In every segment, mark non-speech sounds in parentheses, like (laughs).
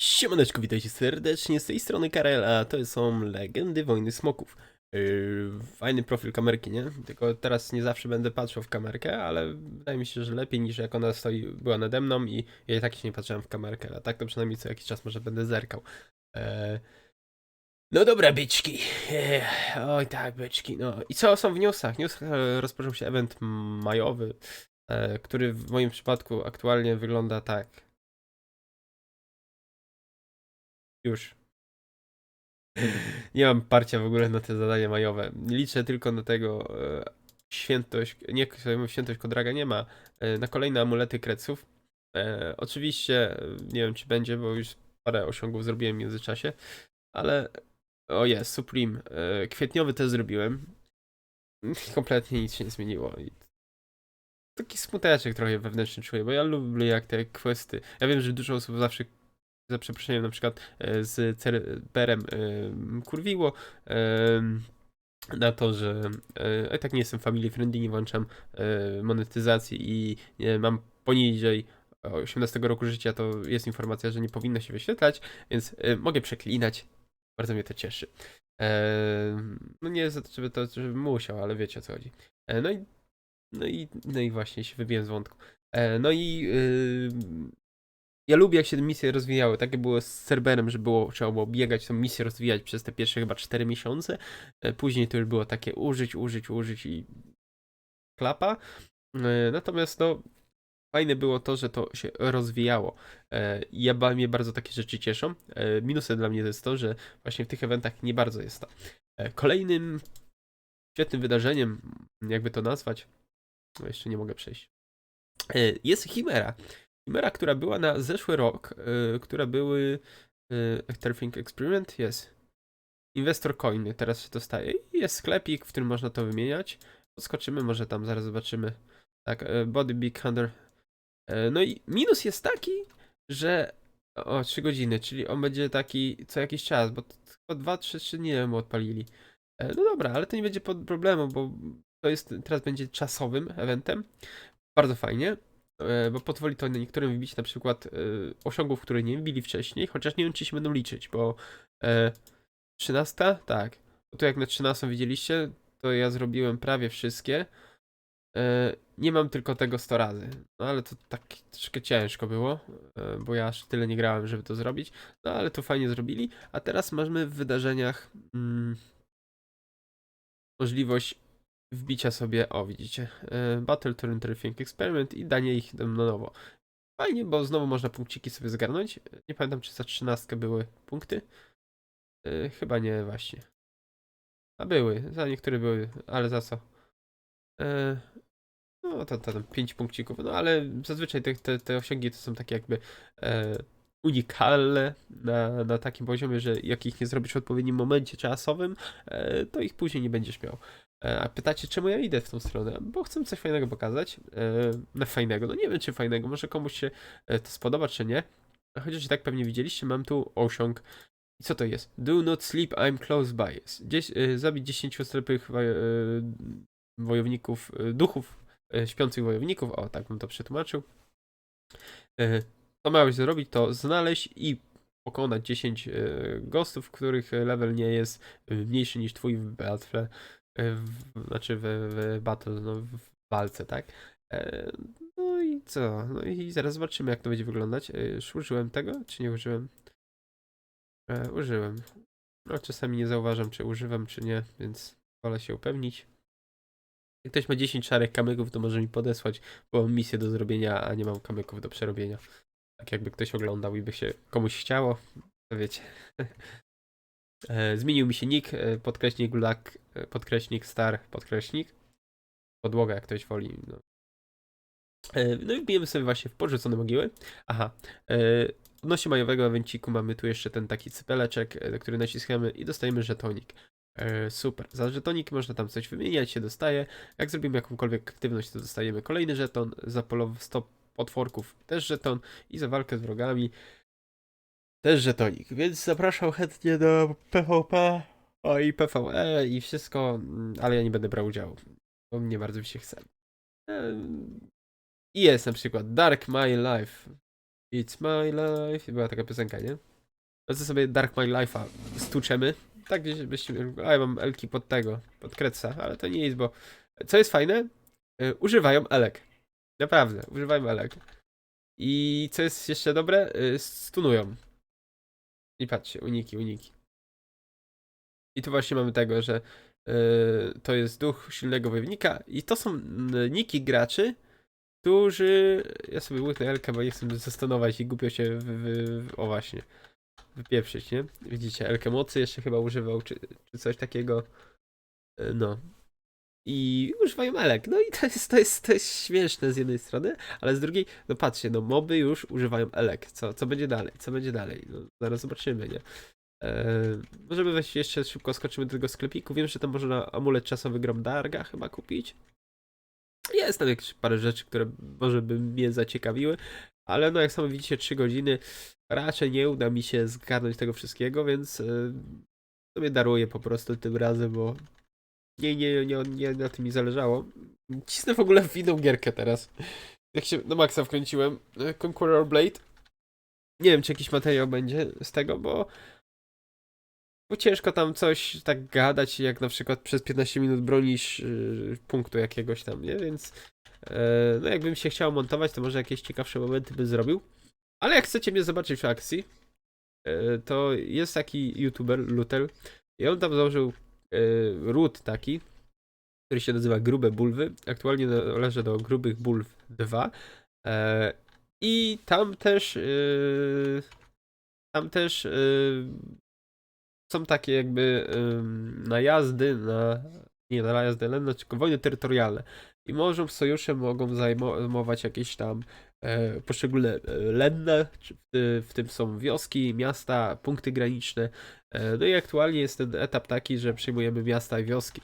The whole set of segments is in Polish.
Siemaneczko, witajcie serdecznie, z tej strony Karel, a to są Legendy Wojny Smoków. Yy, fajny profil kamerki, nie? Tylko teraz nie zawsze będę patrzył w kamerkę, ale wydaje mi się, że lepiej niż jak ona stoi, była nade mną i ja i tak się nie patrzyłem w kamerkę, a tak to przynajmniej co jakiś czas może będę zerkał. Eee, No dobra, byczki. Eee, Oj tak, byczki. No i co są w newsach? W newsach e, rozpoczął się event majowy, e, który w moim przypadku aktualnie wygląda tak. Już. Nie mam parcia w ogóle na te zadania majowe. Liczę tylko na tego e, świętość, nie świętość Kodraga nie ma, e, na kolejne amulety kreców. E, oczywiście, e, nie wiem czy będzie, bo już parę osiągów zrobiłem w międzyczasie, ale o jest, Supreme. E, kwietniowy też zrobiłem. (laughs) Kompletnie nic się nie zmieniło. I taki smuteczek trochę wewnętrzny czuję, bo ja lubię jak te questy. Ja wiem, że dużo osób zawsze za przeproszeniem na przykład e, z Cerberem e, kurwiło e, na to, że e, ja tak nie jestem family friendly, nie włączam e, monetyzacji i mam poniżej 18 roku życia, to jest informacja, że nie powinno się wyświetlać, więc e, mogę przeklinać. Bardzo mnie to cieszy. E, no nie za to, żeby to, żebym musiał, ale wiecie o co chodzi. E, no i no i, no i właśnie się wybiłem z wątku. E, no i yy, ja lubię jak się misje rozwijały. Takie było z Cerberem, że było, trzeba było biegać, tą misję rozwijać przez te pierwsze chyba 4 miesiące. E, Później to już było takie użyć, użyć, użyć i klapa. E, Natomiast no fajne było to, że to się rozwijało. E, Ja mnie bardzo takie rzeczy cieszą. Minusem dla mnie to jest to, że właśnie w tych eventach nie bardzo jest to. Kolejnym świetnym wydarzeniem, jakby to nazwać, jeszcze nie mogę przejść, jest Chimera. Chimera, która była na zeszły rok, y, które były y, Experiment, jest Investor Coin, teraz się dostaje. I jest sklepik, w którym można to wymieniać. Podskoczymy, może tam zaraz zobaczymy. Tak, y, Body Big Hunter. Y, No i minus jest taki, że o 3 godziny, czyli on będzie taki co jakiś czas, bo tylko 2-3 dni mu odpalili. E, No dobra, ale to nie będzie problemu, bo to jest teraz będzie czasowym eventem. Bardzo fajnie bo pozwoli to niektórym wbić na przykład e, osiągów, które nie wbili wcześniej, chociaż nie wiem, czy się będą liczyć, bo e, 13? Tak. Bo tu jak na 13 widzieliście, to ja zrobiłem prawie wszystkie. E, nie mam tylko tego 100 razy. No ale to tak troszkę ciężko było, e, bo ja aż tyle nie grałem, żeby to zrobić. No ale to fajnie zrobili. A teraz mamy w wydarzeniach mm, możliwość wbicia sobie, o widzicie, e, Battle Turn Terrifying Experiment i danie ich na nowo. Fajnie, bo znowu można punkciki sobie zgarnąć. Nie pamiętam, czy za trzynastkę były punkty. E, Chyba nie, właśnie. A były, za niektóre były, ale za co? E, No, to, to tam 5 punkcików, no ale zazwyczaj te, te, te osiągi to są takie jakby e, unikalne na, na takim poziomie, że jak ich nie zrobisz w odpowiednim momencie czasowym, e, to ich później nie będziesz miał. E, A pytacie, czemu ja idę w tą stronę? Bo chcę coś fajnego pokazać. E, No fajnego, no nie wiem czy fajnego, może komuś się e, to spodoba, czy nie. Chociaż i tak pewnie widzieliście, mam tu osiąg. I co to jest? Do not sleep, I'm close by. E, zabić 10 ślepych wo- wojowników, duchów, śpiących wojowników. O, tak bym to przetłumaczył. Co miałeś zrobić, to znaleźć i pokonać 10 e, ghostów, których level nie jest mniejszy niż twój w Battle, w, znaczy w, w Battle, no w walce, tak? E, No i co? No i zaraz zobaczymy, jak to będzie wyglądać. E, użyłem tego, czy nie użyłem? E, użyłem. No, czasami nie zauważam, czy używam, czy nie, więc wolę się upewnić. Jak ktoś ma 10 szarych kamyków, to może mi podesłać, bo mam misję do zrobienia, a nie mam kamyków do przerobienia. Tak jakby ktoś oglądał i by się komuś chciało, to wiecie. (laughs) E, Zmienił mi się nick, e, podkreśnik black, e, podkreśnik star, podkreśnik. Podłoga, jak ktoś woli. No, E, no i wbijemy sobie właśnie w porzucone mogiły. Aha. e, Odnośnie majowego evenciku mamy tu jeszcze ten taki cypeleczek, e, który naciskamy i dostajemy żetonik. E, Super. Za żetonik można tam coś wymieniać, się dostaje. Jak zrobimy jakąkolwiek aktywność, to dostajemy kolejny żeton. Za polow 100 potworków też żeton. I za walkę z wrogami też żetonik. Więc zapraszam chętnie do PvP. O i PvE i wszystko, mm, ale ja nie będę brał udziału, bo mnie bardzo mi się chce. I jest na przykład Dark My Life. It's my life. Była taka piosenka, nie? No to sobie Dark My Life'a stłuczemy. Tak, byśmy. A ja mam elki pod tego, pod Kretsa, ale to nie jest, bo. Co jest fajne? Y, używają elek. Naprawdę, używają elek. I co jest jeszcze dobre? Y, stunują. I patrzcie, uniki, uniki. I tu właśnie mamy tego, że y, to jest duch silnego wojownika i to są y, niki graczy, którzy... Ja sobie łyknę Elkę, bo nie chcę zastanowić i głupio się wy, wy, wy, o właśnie wypieprzyć, nie? Widzicie, Elkę mocy jeszcze chyba używał, czy, czy coś takiego. Y, No. I używają elek. No i to jest, to, jest, to jest śmieszne z jednej strony, ale z drugiej, no patrzcie, no moby już używają elek. Co, co będzie dalej? Co będzie dalej? No, zaraz zobaczymy, nie? Eee, możemy wejść jeszcze szybko, skoczymy do tego sklepiku. Wiem, że tam można amulet czasowy Gromdarga chyba kupić. Jest tam jakieś parę rzeczy, które może by mnie zaciekawiły, ale no jak sami widzicie, 3 godziny raczej nie uda mi się zgarnąć tego wszystkiego, więc yy, sobie daruję po prostu tym razem, bo nie, nie, nie, nie na tym mi zależało. Cisnę w ogóle w inną gierkę teraz. Jak się na maksa wkręciłem. e, Conqueror Blade. Nie wiem, czy jakiś materiał będzie z tego, bo bo ciężko tam coś tak gadać, jak na przykład przez 15 minut bronisz yy, punktu jakiegoś tam, nie? Więc yy, no jakbym się chciał montować, to może jakieś ciekawsze momenty bym zrobił. Ale jak chcecie mnie zobaczyć w akcji, yy, to jest taki youtuber, Lutel, i on tam założył yy, root taki, który się nazywa Grube Bulwy. Aktualnie należy do Grubych Bulw 2. Yy, I tam też tam też są takie jakby najazdy na. Nie na najazdy, ale na wojny terytorialne. I może sojusze mogą zajmować jakieś tam e, poszczególne e, lenne, w tym są wioski, miasta, punkty graniczne. E, no i aktualnie jest ten etap taki, że przyjmujemy miasta i wioski.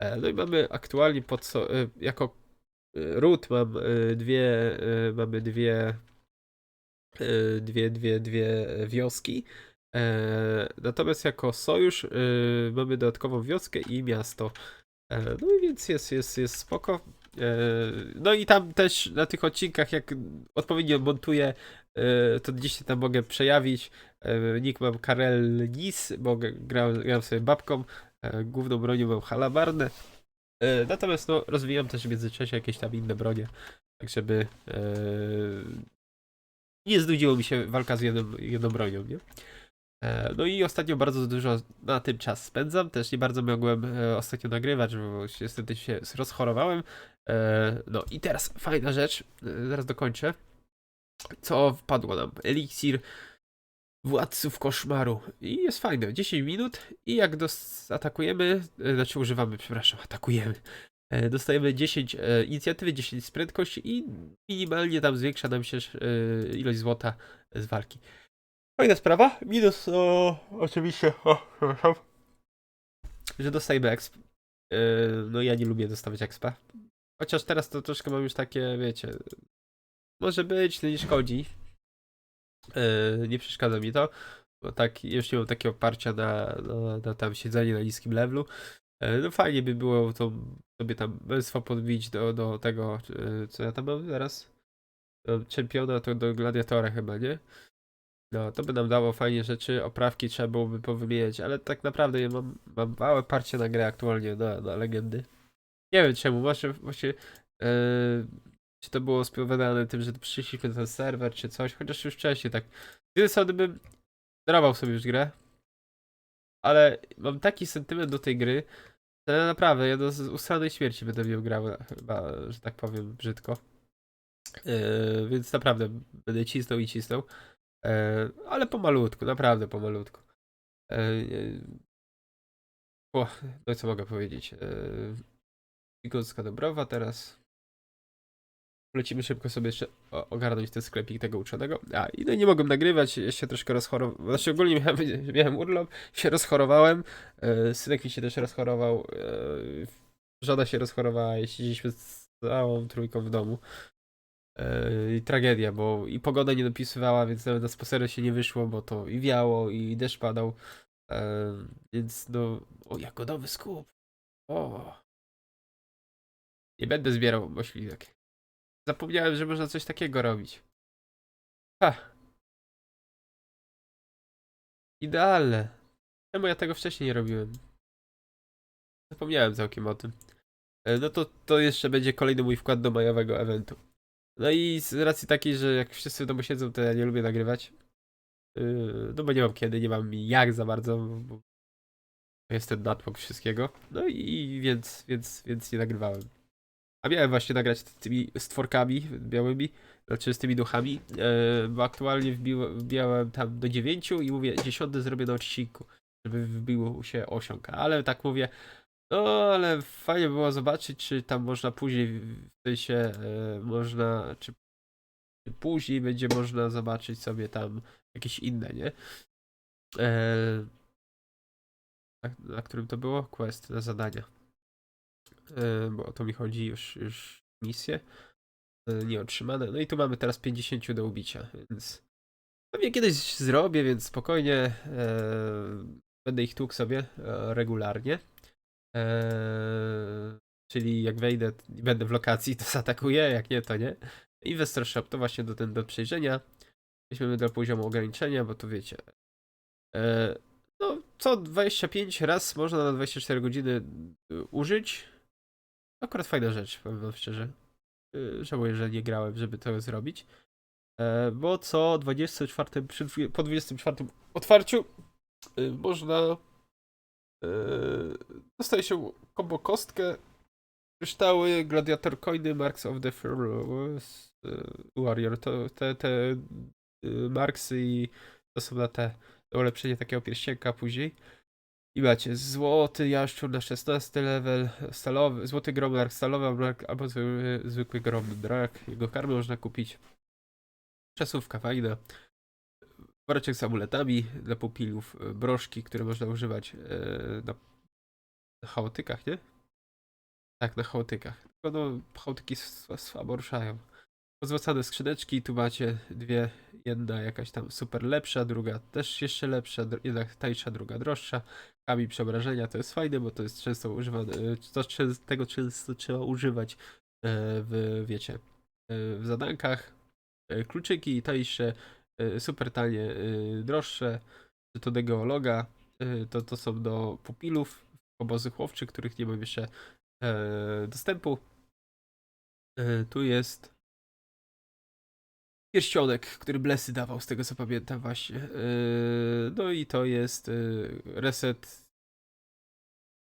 E, no i mamy aktualnie pod so, e, jako e, ród mam e, dwie, e, mamy dwie, e, dwie, dwie, dwie wioski. E, natomiast jako sojusz e, mamy dodatkową wioskę i miasto. E, no i więc jest, jest, jest spoko. No i tam też na tych odcinkach, jak odpowiednio montuję, to gdzieś się tam mogę przejawić. Nick mam Karel Nis, mogę, gram, gram sobie babką. Główną bronią mam halabarnę. Natomiast no, rozwijam też w międzyczasie jakieś tam inne bronie, tak żeby nie znudziło mi się walka z jedną, jedną bronią, nie? E, No i ostatnio bardzo dużo na tym czas spędzam. Też nie bardzo mogłem e, ostatnio nagrywać, bo niestety się rozchorowałem. E, No i teraz fajna rzecz, zaraz dokończę. Co wpadło nam? Eliksir Władców Koszmaru. I jest fajne, 10 minut i jak dos- atakujemy, znaczy używamy, przepraszam, atakujemy. Dostajemy 10 e, inicjatywy, 10 z prędkości i minimalnie tam zwiększa nam się ilość złota z walki. Fajna sprawa. Minus, o, oczywiście, o, przepraszam, że dostajemy exp. Yy, no ja nie lubię dostawać expa. Chociaż teraz to troszkę mam już takie, wiecie, może być, no nie szkodzi. Yy, nie przeszkadza mi to, bo tak, już nie mam takiego oparcia na, na, na tam siedzenie na niskim levelu. Yy, no fajnie by było to sobie tam męstwo podbić do, do tego, yy, co ja tam mam teraz. Czempiona to do gladiatora chyba, nie? No, to by nam dało fajnie rzeczy, oprawki trzeba byłoby powymieniać, ale tak naprawdę ja mam, mam małe parcie na grę aktualnie, na, na legendy. Nie wiem czemu, może właśnie yy, czy to było spowodowane tym, że przyszliśmy na ten serwer, czy coś, chociaż już wcześniej tak. Jednej strony bym darował sobie już grę, ale mam taki sentyment do tej gry, że naprawdę ja do ustanej śmierci będę w nią grał, chyba, że tak powiem brzydko. Yy, więc naprawdę będę cisnął i cisnął. E, ale pomalutku, naprawdę pomalutku. E, e, o, no i co mogę powiedzieć? Figurska Dobrowa teraz. Lecimy szybko sobie jeszcze ogarnąć ten sklepik tego uczonego. A, i no nie mogłem nagrywać, ja się troszkę rozchorowałem. Znaczy ogólnie miałem, (laughs) miałem urlop, się rozchorowałem. Synek mi się też rozchorował. Żona się rozchorowała i siedzieliśmy z całą trójką w domu. Yy, tragedia, bo i pogoda nie dopisywała, więc nawet na spacery się nie wyszło, bo to i wiało, i deszcz padał. Yy, więc no, o jagodowy skup. O. Nie będę zbierał ośliwek. Zapomniałem, że można coś takiego robić. Ha. Idealne. Czemu ja tego wcześniej nie robiłem? Zapomniałem całkiem o tym. E, No to, to jeszcze będzie kolejny mój wkład do majowego eventu. No i z racji takiej, że jak wszyscy w domu siedzą, to ja nie lubię nagrywać. Yy, No bo nie mam kiedy, nie mam jak za bardzo, bo jest ten wszystkiego. No i więc, więc, więc nie nagrywałem. A miałem właśnie nagrać tymi stworkami białymi, znaczy z tymi duchami, e, bo aktualnie wbił, wbijałem tam do 9 i mówię, 10 zrobię na odcinku, żeby wbił się osiąg. Ale tak mówię, no ale fajnie było zobaczyć, czy tam można później, w sensie e, można, czy, czy później będzie można zobaczyć sobie tam jakieś inne, nie? E, na, na którym to było? Quest na zadania. E, bo o to mi chodzi już, już misje e, nieotrzymane. No i tu mamy teraz 50 do ubicia, więc pewnie kiedyś zrobię, więc spokojnie e, będę ich tłukł sobie e, regularnie. E, czyli jak wejdę i będę w lokacji, to zaatakuję, jak nie, to nie. Investor Shop to właśnie do, ten, do przejrzenia. Weźmiemy do poziomu ograniczenia, bo tu wiecie. E, no, co 25 raz można na 24 godziny y, użyć. Akurat fajna rzecz, powiem wam szczerze. Y, Żałuję, że nie grałem, żeby to zrobić. E, bo co 24, przy, po 24 otwarciu y, można dostaje się kombo kostkę, kryształy, gladiator coiny, marks of the Fearless y, warrior. To te, te y, marksy i to są na te do ulepszenia takiego pierścienka później. I macie złoty jaszczur na 16 level, stalowy, złoty gromnak, stalowy brak, albo zwy, zwykły gromnak. Jego karmę można kupić. Czasówka fajna. Woreczek z amuletami dla pupilów, e, broszki, które można używać e, na, chaotykach, nie? Tak, na chaotykach. Tylko no, chaotyki słabo ruszają. Pozłacane skrzyneczki, tu macie dwie, jedna jakaś tam super lepsza, druga też jeszcze lepsza, dr- jedna tańsza, druga droższa. Kamień przeobrażenia to jest fajne, bo to jest często używane, e, to, tego często trzeba używać w, wiecie, w zadankach. Kluczyki tańsze, super tanie, e, droższe, czy to do geologa, e, to, to są do pupilów, obozy chłopczy, których nie mam jeszcze e, dostępu. E, Tu jest pierścionek, który Blessy dawał, z tego co pamiętam właśnie. Yy, No i to jest reset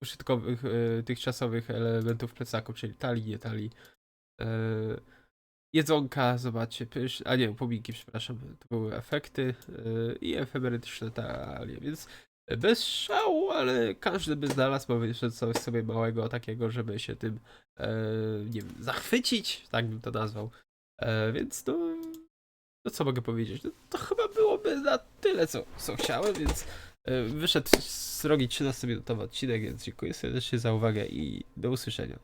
użytkowych, tych czasowych elementów plecaku, czyli talii, nie talii. Jedzonka, zobaczcie, a nie, pominki, przepraszam, to były efekty yy, i efemeryczne talie, więc bez szału, ale każdy by znalazł powiedzmy coś sobie małego takiego, żeby się tym, e, nie wiem, zachwycić, tak bym to nazwał. E, więc no, no co mogę powiedzieć? No, to chyba byłoby na tyle, co, co chciałem, więc e, wyszedł z rogi 13-minutowy odcinek, więc dziękuję serdecznie za uwagę i do usłyszenia.